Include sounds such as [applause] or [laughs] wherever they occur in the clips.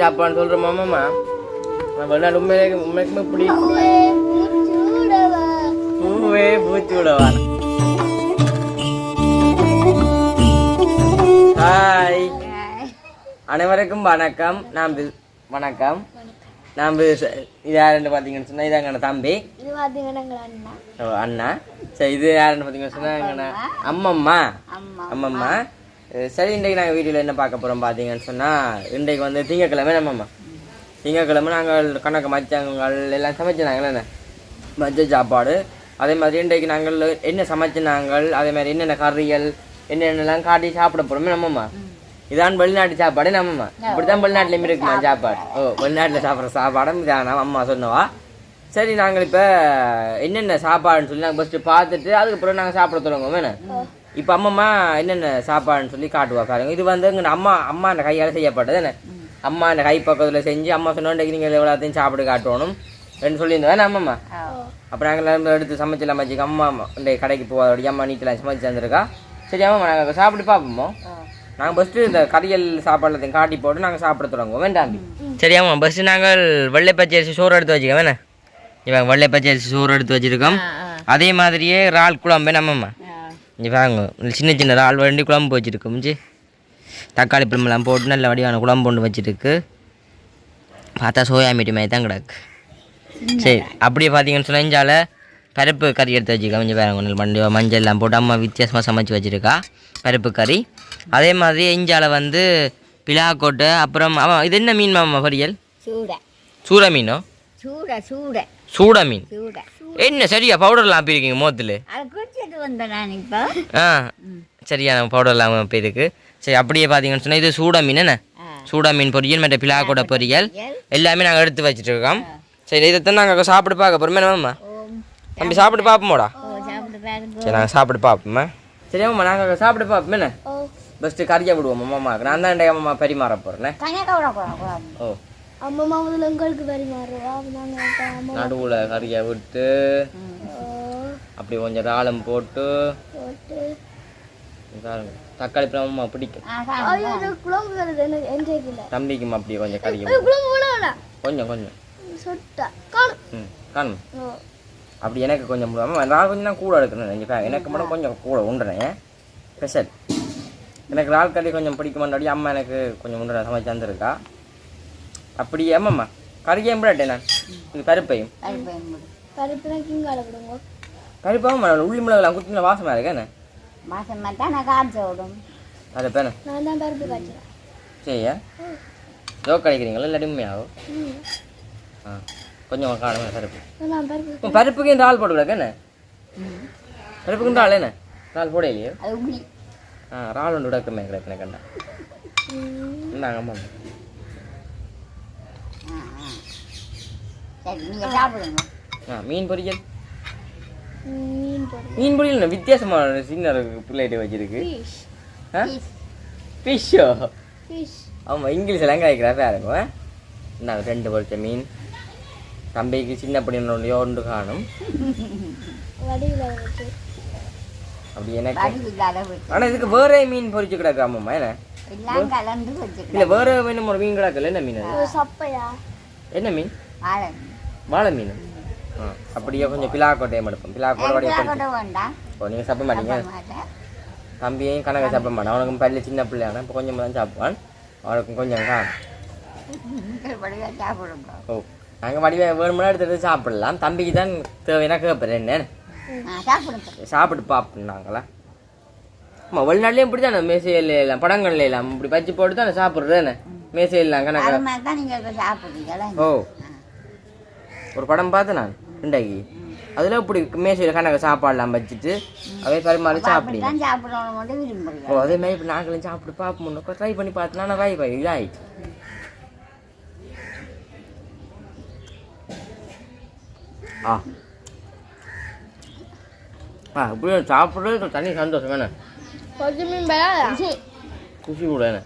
வெளிநாட்டு சாப்பாடு சொல்கிற மாமாம்மா. நான் வெளிநாட்டு உண்மையிலே உண்மைக்குமே இப்படி. பூவே பூச்சி விடவா. ஹாய் அனைவருக்கும் வணக்கம். வி- வணக்கம். ச- இது யாருன்னு பார்த்தீங்கன்னு சொன்னால் இதாங்க தம்பி. அண்ணா ஓ, அண்ணா. சரி இது யாருன்னு பார்த்தீங்கன்னு சொன்னால் அம்மம்மா. அம்மா. அம்மம்மா. சரி இன்றைக்கு நாங்கள் வீடியோவில் என்ன பார்க்க போகிறோம் பார்த்தீங்கன்னு சொன்னால் இன்றைக்கு வந்து திங்கக்கிழமை நம்மம்மா திங்கக்கிழமை நாங்கள் கணக்கு மச்சங்கள் எல்லாம் சமைச்சினாங்களே என்ன? மச்ச சாப்பாடு. அதே மாதிரி இன்றைக்கு நாங்கள் என்ன சமைச்சினாங்கள் அதே மாதிரி என்னென்ன கறிகள் என்னென்னலாம் காட்டி சாப்பிட போகிறோமே நம்மம்மா இதான் வெளிநாட்டு சாப்பாடு நம்மம்மா இப்படிதான் வெளிநாட்டுலையும் இருக்குமா சாப்பாடு? ஓ வெளிநாட்டில் சாப்பிட்ற சாப்பாடும் இதானா அம்மா சொன்னவா. சரி நாங்கள் இப்போ என்னென்ன சாப்பாடுன்னு சொல்லி நாங்கள் ஃபஸ்ட்டு பார்த்துட்டு அதுக்கப்புறம் நாங்கள் சாப்பிட தொடங்குவோம் என்ன? இப்போ அம்மம்மா என்னென்ன சாப்பாடுன்னு சொல்லி காட்டுவா பாருங்க. இது வந்து எங்கள் அம்மா அம்மா அந்த கையால் செய்யப்பட்டது. என்ன? அம்மா அந்த கை பக்கத்தில் செஞ்சு அம்மா சொன்னோண்டைக்கு நீங்கள் எவ்வளோத்தையும் சாப்பிட்டு காட்டணும் அப்படின்னு சொல்லியிருந்தேன் அம்மம்மா? அப்புறம் நாங்கள் எல்லாரும் எடுத்து சமைச்சலாம் வச்சுக்க அம்மா இந்த கடைக்கு போவாதோட அம்மா நீட்டெல்லாம் சமைச்சு தந்திருக்கா. சரி அம்மா நாங்கள் சாப்பிட்டு பார்ப்போமோ? நாங்கள் ஃபஸ்ட்டு இந்த கறியல் சாப்பாடுலத்தையும் காட்டி போட்டு நாங்கள் சாப்பிட தொடங்குவோம். வேண்டாம் சரி ஆமா ஃபஸ்ட்டு நாங்கள் வெள்ளை பச்சரிசி சோறு எடுத்து வச்சுக்க வேணா இவன் வெள்ளை பச்சரிசி சோறு எடுத்து வச்சிருக்கோம். அதே மாதிரியே இறால் குழம்பு நம்மம்மா இங்கே பாருங்க. சின்ன சின்ன இறால் வண்டி குழம்பு வச்சுருக்கு முடிஞ்சு தக்காளி பழமெல்லாம் போட்டு நல்ல வடிவான குழம்பு ஒன்று வச்சுருக்கு. பார்த்தா சோயா மீட்டு மாதிரி தான் கிடக்கு. சரி அப்படியே பார்த்தீங்கன்னு சொன்னால் இஞ்சால பருப்பு கறி எடுத்து வச்சுக்கா கொஞ்சம் பாருங்க. நல்ல மண்டி மஞ்சள் எல்லாம் போட்டு அம்மா வித்தியாசமாக சமைச்சு வச்சுருக்கா பருப்பு கறி. அதே மாதிரி இஞ்சால வந்து பிலாக்கோட்டை அப்புறம் அவன் இது என்ன மீன் மாமா பொரியல்? சூட. சூட மீனோ? சூட சூட. சூட மீன். சூட. என்ன சரியா பவுடர்லாம் ஆப்பிருக்கீங்க மோத்தில் ஆ சரியா நம்ம பவுடர்லாம் ஆப்பிருக்கு சரி அப்படியே பார்த்தீங்கன்னு சொன்னால் இது சூட மீன் என்ன? சூடா மீன் பொரியல் மற்ற பிலாக்கோட பொரியல். எல்லாமே நாங்கள் எடுத்து வச்சுட்டு இருக்கோம் சரி இதைத்தான் நாங்கள் சாப்பிட்டு பார்க்க போகிறோமே ஓம் தம்பி சாப்பிட்டு பார்ப்போம்டா? சரி நாங்கள் சாப்பிட்டு பார்ப்போமே? சரி அம்மா நாங்கள் சாப்பிட்டு பார்ப்போமே என்ன? பெஸ்ட்டு கறியாக விடுவோம் அம்மாவுக்கு நான் தான் அம்மா பரிமாற போகிறேன் ஓ. அம்மா முதல்ல நாங்கள் அம்மா நடுவில் கறியை விட்டு அப்படி கொஞ்சம் ராளம் போட்டு. தக்காளி பழம் பிடிக்கும். தம்பிக்கும் அப்படியே கொஞ்சம் வேணாம் கொஞ்சம் கொஞ்சம். காணும். அப்படி எனக்கு கொஞ்சம் நான் கொஞ்சம் தான் கூட எடுக்கணும் நீங்கள் எனக்கு மட்டும் கொஞ்சம் கூட உண்டுறேன். ஸ்பெஷல். எனக்கு இறால் கறி கொஞ்சம் பிடிக்க மாட்டாடி அம்மா எனக்கு கொஞ்சம் உண்டுறேன். சமைச்சு தந்திருக்கா. அப்படி ஏமாம்மா கறிக்கையும் விடட்டேன் நான். இது கருப்பையும். விடுங்க கருப்பாவும் உள்ளி மிளகுலாம் குத்தின வாசமாக இருக்கேன் நான் விடும். நான் தான் பருப்பு காய்ச்சறேன் சரியா? ஜோக் கிடைக்கிறீங்களா இல்லாட்டி உண்மையாகும் ஆ கொஞ்சம் காணுங்க நான் பருப்பு பருப்புக்கு இந்த ஆள் போட்டு கிடக்கு என்ன? பருப்புக்கு இந்த ஆள் என்ன? இறால் போட இல்லையோ? ஆ இறால் ஒன்று கிடக்குமே கிடக்கு எனக்கு கண்டா இந்தாங்க சரி நீங்கள் சாப்பிடுங்க. ஆ மீன் பொரியல். மீன் பொரியல். என்ன வித்தியாசமான சின்ன பிள்ளைகிட்ட வச்சிருக்கு. ஃபிஷ்ஷோ ஃபிஷ் ஆமாம் இங்கிலீஷ்லாம் கிடைக்கிறா பாருங்க நான் ரெண்டு பொரிச்ச மீன். தம்பிக்கு சின்ன பொடியோ ஒன்று காணும். அப்படி எனக்கு. வச்சு. ஆனால் இதுக்கு வேற மீன் பொரிச்சு கிடக்கு ஆமாம்மா என்ன இல்லை வேற மீன். ஒரு மீன் கிடக்குல்ல என்ன மீன் அது? சப்பையா? என்ன மீன்? வாழை மீன் அப்படியே கொஞ்சம் பிலாக்கோட்டையும் எடுப்போம். பிலாக்கோட வடிவ பொரிச்சு கூட வேண்டாம். ஓ நீங்கள் சாப்பிட மாட்டீங்க? தம்பியையும் கணக்கு சாப்பிட மாட்டான். அவனுக்கும் பல்லு சின்ன பிள்ளையான இப்போ கொஞ்சம் தான் சாப்பிடுவான். அவனுக்கும் கொஞ்சம் காணும் [laughs] ஓ நாங்கள் வடிவ வேணுமெல்லாம் எடுத்துட்டு சாப்பிடலாம். தம்பிக்கு தான் தேவையான கேட்பேன். என்ன? சாப்பிட்டு பார்ப்போம் நாங்களா ஆமாம் வெளிநாட்டுலேயும் இப்படி தானே மேசையில் எல்லாம் படங்கள்ல எல்லாம் இப்படி பச்சு போட்டு தானே சாப்பிட்றது என்ன? மேசையெல்லாம் கணக்கு ஓ. ஒரு படம் பார்த்தேன் நான் இன்றைக்கு அதில் இப்படி மேசையில் கணக்கு சாப்பாடெல்லாம் வச்சுட்டு அதே பரிமாறி விரும்புறீங்க. ஓ அதே மாதிரி இப்போ நாங்களும் சாப்பிட்டு பார்ப்போம். ட்ரை பண்ணி பார்த்தனா நான் வாய் வாய் இதாயிடுச்சு ஆ. ஆ இப்படி சாப்பிட்றது தனி சந்தோஷம் வேணே குஷி கூட என்ன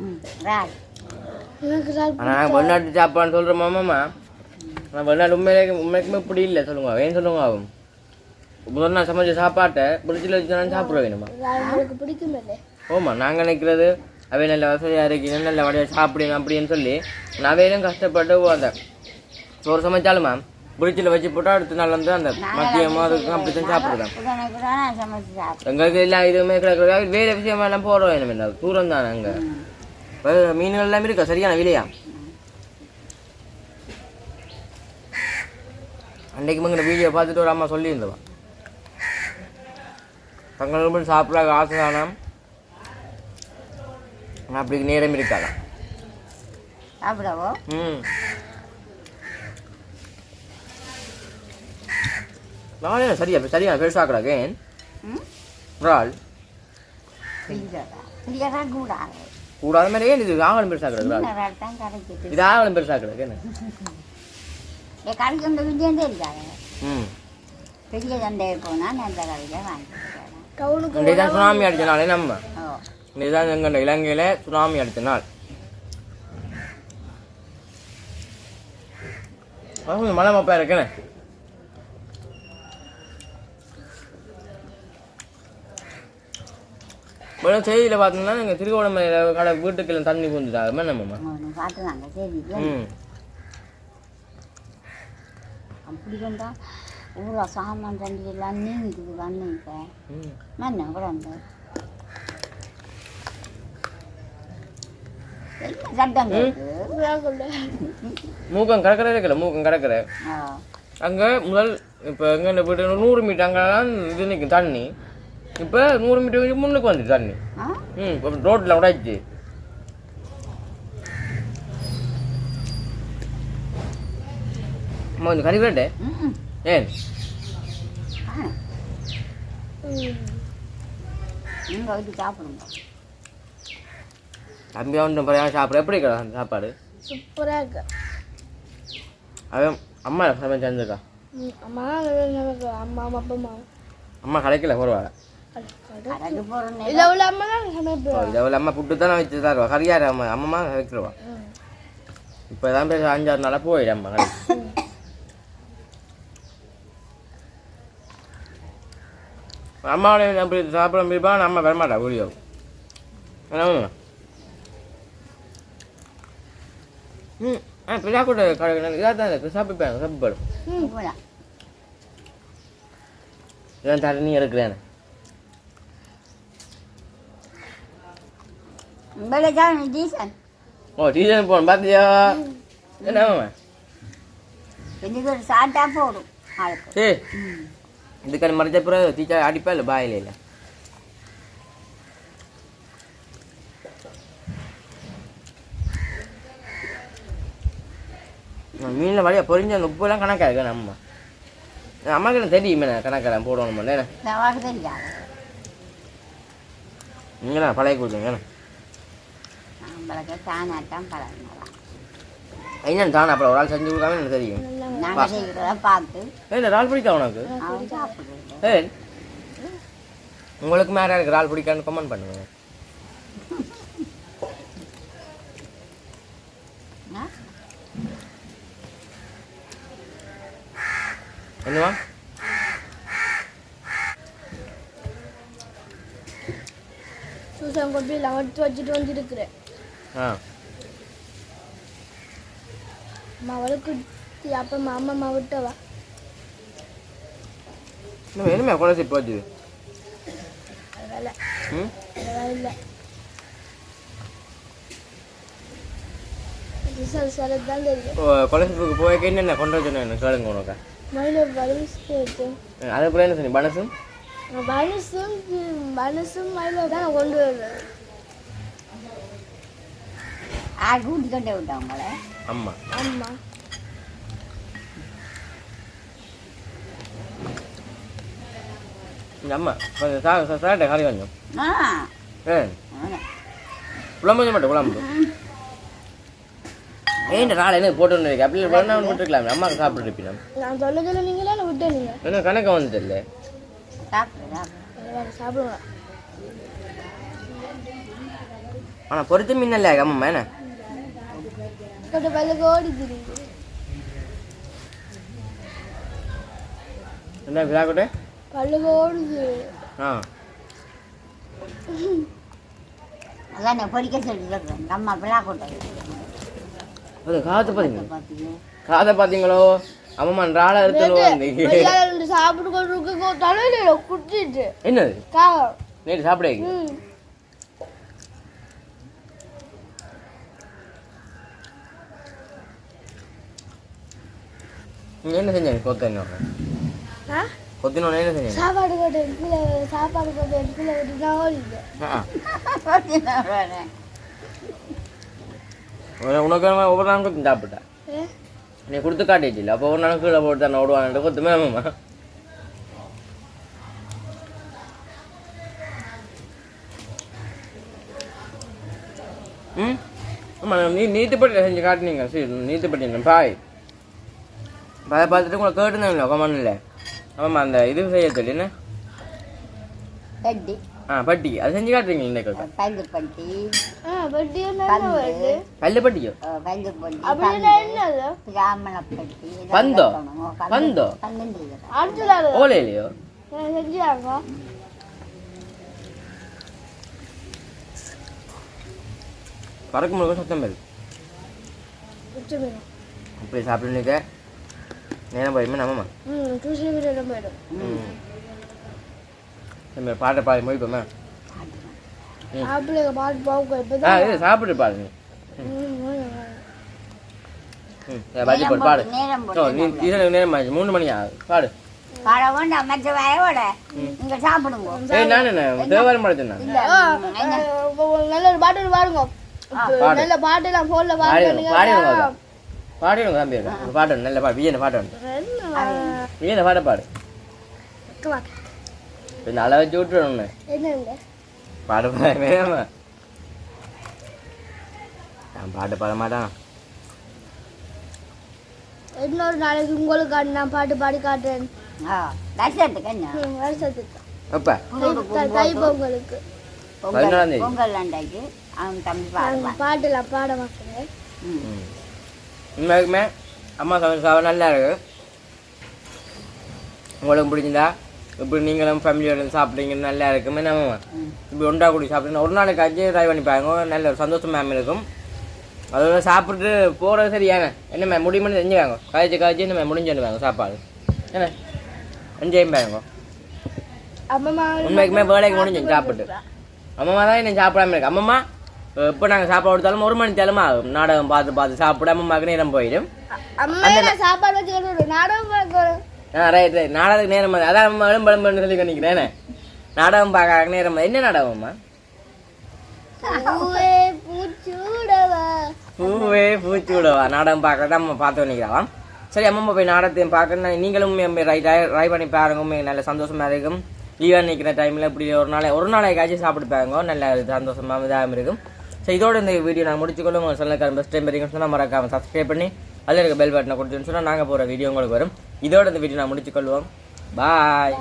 ம் ரால் எனக்கு ரால் ஆனால் நான் வெளிநாட்டு சாப்பாடுன்னு சொல்கிற மாமாம்மா நான் வெளிநாட்டு உண்மையிலே உண்மைக்குமே இப்படி இல்லை சொல்லுங்க. ஏன் சொல்லுங்க ஆகும்? முதல் நான் சமைச்ச சாப்பாட்டை பிடிச்சில் வச்சு நான் சாப்பிட வேணுமா? ஓமா நாங்கள் நினைக்கிறது அவை நல்ல வசதியாக இருக்கீங்க நல்ல வழியாக சாப்பிடணும் அப்படின்னு சொல்லி நவையிலும் கஷ்டப்பட்டு அந்த சோறு சமைச்சாலுமா பிரிட்ஜில் வச்சு போட்டு அடுத்த நாள் வந்து அந்த மத்தியமாக அதுக்கும் அப்படி தான் சாப்பிடும் எங்களுக்கு எல்லா இதுவுமே கிடக்குறது வேறு விஷயமெல்லாம் போகிறோம் என்ன தூரம் தானே அங்கே. மீன்கள் எல்லாமே இருக்கா? சரியான விலையா? அன்றைக்கு இங்கே வீடியோ பார்த்துட்டு ஒரு அம்மா சொல்லியிருந்தவா. தங்களுக்கு சாப்பிட ஆசை தானாம் அப்படி நேரம் இருக்காதான் சாப்பிடவோ? ம். நானே சரியா சரியா பெருசாக்குறாங்க ஏன் ம்? இறால் பிடிக்கிறதா கூடாது மாதிரி ஏன் இது ஆகலம் தான் கரைச்சிட்டு இது ஆகலம் என்ன? ஏ கடைக்கு வந்து விஜயம் இருக்காது ம். பெரிய சந்தைக்கு போனால் அந்த கடையில் வாங்கிக்கிறேன் டவுனுக்கு இன்றைக்கு தான் சுனாமி அடித்த நாளே நம்ம ஓ. இன்றைக்கு தான் எங்கள் இலங்கையில் சுனாமி அடித்த நாள். மழை மப்பா இருக்கேனே மேடம் செய்தியில் பார்த்தீங்கன்னா எங்கள் திருவோணமலையில் கடை வீட்டுக்கெல்லாம் தண்ணி பார்த்து நாங்கள் சரி ம். அப்படி வந்தா ஊரா சாமான் தண்டி எல்லாம் நீங்குது தண்ணி இப்போ. மண்ணை கூட வந்து கேட்கு மூக்கம் கடற்கரை இருக்குல்ல மூக்கம் கடற்கரை ஆ. அங்கே முதல் இப்போ எங்கே இந்த வீட்டு நூறு மீட்டர் அங்கே தான் இது நிற்கும் தண்ணி. இப்போ நூறு மீட்டர் முன்னுக்கு வந்துச்சு தண்ணி. ஆ? ம் இப்போ ரோட்டில் உடைச்சு. அம்மா இந்த கறி வேட்டே ம் ஏன்? ஒன்றும் பழைய சாப்பிட எப்படி இருக்கா சாப்பாடு? சூப்பராக இருக்கு. அவன் அம்மா சமைச்சு அம்மா அம்மா அம்மா அப்பா அம்மா கடைக்கு போகிறோம் இதில் அம்மா புட்டு தானே வச்சு தருவா கறியாரு அம்மா அம்மா வைக்கிறவா இப்போ தான் பேச அஞ்சாறு நாளாக போயிடு அம்மா அம்மாவோட அப்படி சாப்பிட முடியுமா நம்ம வரமாட்டா வீடியோ ம் ஆ பிள்ளா கூட கடை இதாக தான் இருக்குது சாப்பிடுப்பேன் சாப்பிடுப்பாடு இதான் நீ எடுக்கிறேன் உங்களை தான் டீசன் ஓ டீச்சர் போகணும் பார்த்தியா என்ன ஆமாம் இன்னைக்கு ஒரு சாட்டா போடும் ஆளுக்கு சரி ம் இதுக்கான மறைச்ச பிறகு டீச்சர் அடிப்பா இல்லை பாயில இல்லை மீனில் வழியாக பொரிஞ்ச அந்த உப்புலாம் கணக்காக இருக்கு நம்ம என் அம்மாக்கு எனக்கு தெரியுமே கணக்கெல்லாம் போடணும் என்ன நமக்கு தெரியாது நீங்களா பழைய கொடுத்துங்க நம்மளுக்கு தானாட்டம் பழகினலாம் என்னன்னு தானே? அப்புறம் ஒரு ஆள் செஞ்சு கொடுக்காம எனக்கு தெரியும். செய்கிறத பார்த்து. இறால் பிடிக்கா உனக்கு? ஏய் உங்களுக்கு மேலே இருக்கு இறால் பிடிக்கான்னு கமெண்ட் பண்ணுங்க? என்னவா சூசன் கொப்பியில் எடுத்து வச்சுட்டு வந்துருக்குறேன். என்னமே குறைச்சி போச்சு அதனால ம்? அதெல்லாம் இல்லை ரிசல்ட் சார் தான் தெரியும். கொலஸ்ட்ரோலுக்கு போய் என்னென்ன கொண்டு வச்சேன்னு கேளுங்க உனக்கு. மயில பலூன்ஸ் கேட்டு அதே போல என்ன சொன்னி பனசும் பலூன்ஸும் பலூன்ஸும் மயில தான் கொண்டு வருவேன். அம்மா ஆமா இந்த அம்மா கொஞ்சம் சா சாட்டை கறி கொஞ்சம் ஆ ஏன் ஆமா. குழம்பு மட்டும் குழம்பு ஏன் இந்த நாளை என்ன போட்டு அப்படி பண்ணா விட்டுருக்கலாம் அம்மாவுக்கு சாப்பிட்டு இருப்பீங்க நான் சொல்ல சொல்ல நீங்களே நீங்க என்ன கணக்கு வந்துட்டு இல்லை ஆனால் பொறுத்து மீன் இல்லை அம்மா என்ன கொஞ்சம் பல்லுக்கு ஓடி தெரியுது என்ன விழாக்கோட்டை பல்லுக்கு ஓடுது ஆ அதான் நான் பொறிக்க சொல்லி சொல்கிறேன் நம்ம விழா கொட்டை அது காதை பார்த்தீங்க காதை பார்த்தீங்களோ அம்மா வந்து ரெண்டு சாப்பிட்டு கொண்டு இருக்க தலையில குடிச்சிட்டு என்னது நேற்று சாப்பிட நீங்க என்ன கொத்தனோட ஆ? கொத்தினோட என்ன செஞ்சீங்க சாப்பாடு கொண்டு எடுக்கல சாப்பாடு கொண்டு எடுக்கல நான் ஓடிட்டேன் ஆ. உன- உனக்கு என்ன ஒவ்வொரு நாளும் கொத்தி சாப்பிட்டேன்? நீ கொடுத்து காட்டிச்சில்ல அப்போ ஒரு நாள் கீழே போட்டு தான் ஓடுவான் கொத்துமே ஆமாம்மா ம்? ஆமாம் நீ நீத்துப்பட்டியில் செஞ்சு காட்டினீங்க சரி நீத்துப்பட்டி பாய். அதை பார்த்துட்டு உங்களை கேட்டுருந்தேன் கமன் இல்லை ஆமாம்மா அந்த இது செய்ய சொல்லி என்ன ஆ பட்டி அது செஞ்சு காட்டுறீங்க இந்த கேட்க பங்கு பட்டி ஆ வட்டி என்ன கல்லு பட்டியோ பங்கு பட்டி அப்படின்னா என்னது பிராமண பட்டி பந்தோ? பந்தோ? பந்தம் அடுத்தது ஓலையிலையோ செஞ்சாங்க பறக்கும் சத்தம் வேணும் அப்படி சாப்பிட்டு நேரம் போயுமே நம்மம்மா போயிடும் பாட்டை இப்போதான் இது சாப்பிட்டு பாடி நீ நேரம் ஆச்சு மூணு பாடு. மற்ற சாப்பிடுங்க. ஏய் நான் என்ன தேவாரம் பாடுறேன் நல்ல ஒரு பாட்டு பாருங்க பாடு. நல்ல பாட்டு நான் பாருங்க. பாடிடுங்க தம்பி. ஒரு பாட்டு நல்ல பாடு? விஜயனை வந்து விஜயனை பாட பாடு விட்டுருணும் என்னங்க? பாட பாட வேணாமா நான் பாட்டு பாட மாட்டான். இன்னொரு நாளைக்கு உங்களுக்கு நான் பாட்டு பாடி காட்டுறேன். வருஷத்துக்கு அப்பா தை- பொங்கலுக்கு. பொங்கல் அவன் தம்பி பாட்டுலாம் பாட மாட்டேன். ம். ம். உண்மைக்குமே அம்மா சமைச்ச சாப்பாடு நல்லா இருக்கு. உங்களுக்கு பிடிச்சிருந்தா இப்படி நீங்களும் ஃபேமிலியோட சாப்பிட்டீங்க நல்லா இருக்குமே நம்ம. இப்படி ஒன்றா கூடி சாப்பிட்டீங்கன்னா ஒரு நாளைக்காச்சும் ட்ரை பண்ணி பாருங்க நல்ல ஒரு சந்தோஷம் மேம் இருக்கும். அதோட சாப்பிட்டு போகிறது சரியாங்க என்ன மேம் முடியுமென்னு செஞ்சுக்காங்க காய்ச்சி காய்ச்சி இந்த மேம் முடிஞ்சுடுவாங்க சாப்பாடு. என்ன? என்ஜாயும் பாருங்க. உண்மைக்குமே வேலைக்கு முடிஞ்சு சாப்பிட்டு அம்மா தான் என்ன சாப்பிடாம இருக்கு. அம்மம்மா இப்போ நாங்கள் சாப்பாடு கொடுத்தாலும் ஒரு மணி தேலமா ஆகும். நாடகம் பார்த்து பார்த்து சாப்பிட அம்மாவுக்கு நேரம் போயிடும். நாடகம் ரைட் ரைட் நாடகத்துக்கு நேரம். அதான் விளம்பரம் சொல்லி நினைக்கிறேன் நாடகம் பார்க்க நேரம். என்ன நாடகம்மா பூவே பூச்சூடவா. விடவா நாடகம் பார்க்கறத அம்மா பார்த்து நினைக்கிறான் சரி அம்மா போய் நாடகத்தையும் பார்க்கணும். நீங்களும் ட்ரை பண்ணி பாருங்க. உண்மைக்கு நல்ல சந்தோஷமா இருக்கும். லீவாக நிற்கிற டைமில் இப்படி ஒரு நாளை ஒரு நாளைக்காச்சும் சாப்பிட்டு பாருங்க. நல்ல சந்தோஷமா இதாக இருக்கும். ஸோ இதோட இந்த வீடியோ நான் முடிச்சுக்கொள்ளும். உங்கள் சொல்லுங்க பெஸ்ட் டைம் வரைக்கும் சொன்னால் மறக்காம சப்ஸ்கிரைப் பண்ணி அதில் இருக்க பெல் பட்டனை கொடுத்துன்னு சொன்னால் நாங்கள் போகிற வீடியோ உங்களுக்கு வரும். இதோட இந்த வீடியோ நான் முடிச்சுக்கொள்வோம். பாய்